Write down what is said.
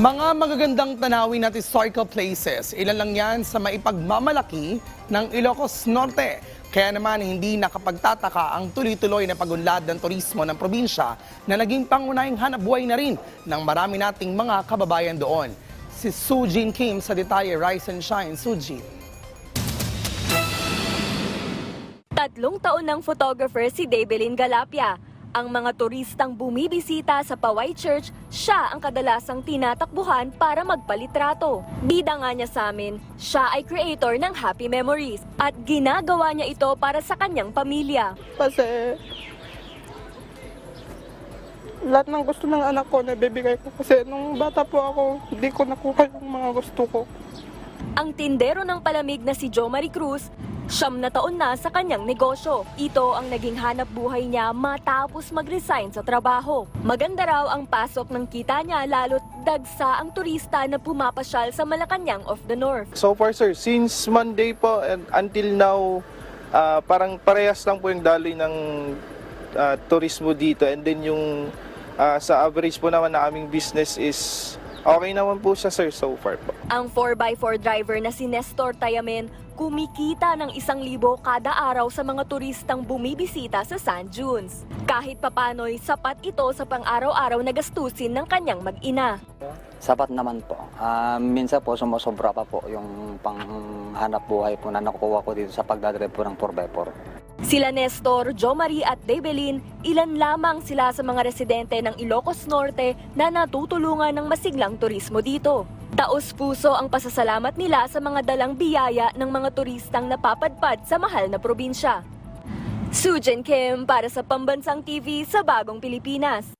Mga magagandang tanawin at historical places, ilan lang yan sa maipagmamalaki ng Ilocos Norte. Kaya naman hindi nakapagtataka ang tuloy-tuloy na pagunlad ng turismo ng probinsya na naging pangunahing hanapbuhay na rin ng marami nating mga kababayan doon. Si Sujin Kim sa detalye Rise and Shine. Sujin. Tatlong taon ng photographer si Debelin Galapia. Ang mga turistang bumibisita sa Paway Church, siya ang kadalasang tinatakbuhan para magpalitrato. Bida nga niya sa amin, siya ay creator ng Happy Memories at ginagawa niya ito para sa kanyang pamilya. Kasi lahat ng gusto ng anak ko nabibigay ko. Kasi nung bata po ako, hindi ko nakuha yung mga gusto ko. Ang tindero ng palamig na si Jo Marie Cruz, siyam na taon na sa kanyang negosyo. Ito ang naging hanap buhay niya matapos mag-resign sa trabaho. Maganda raw ang pasok ng kita niya lalo't dagsa ang turista na pumapasyal sa Malacanang of the North. So far sir, since Monday po and until now, ah, parang parehas lang po yung daloy ng ah, turismo dito and then yung ah, sa average po naman na aming business is okay naman po siya sir so far po. Ang 4x4 driver na si Nestor Tayamen kumikita ng isang libo kada araw sa mga turistang bumibisita sa Sand Dunes. Kahit papano'y sapat ito sa pang-araw-araw na gastusin ng kanyang mag-ina. Sapat naman po. Ah, minsan po sumusobra pa po yung panghanap buhay po na nakukuha ko dito sa pagdadrive po ng 4x4. Sila Nestor, Jo Marie at Debelin, ilan lamang sila sa mga residente ng Ilocos Norte na natutulungan ng masiglang turismo dito. Taos puso ang pasasalamat nila sa mga dalang biyaya ng mga turistang napapadpad sa mahal na probinsya. Sujin Kim para sa Pambansang TV sa Bagong Pilipinas.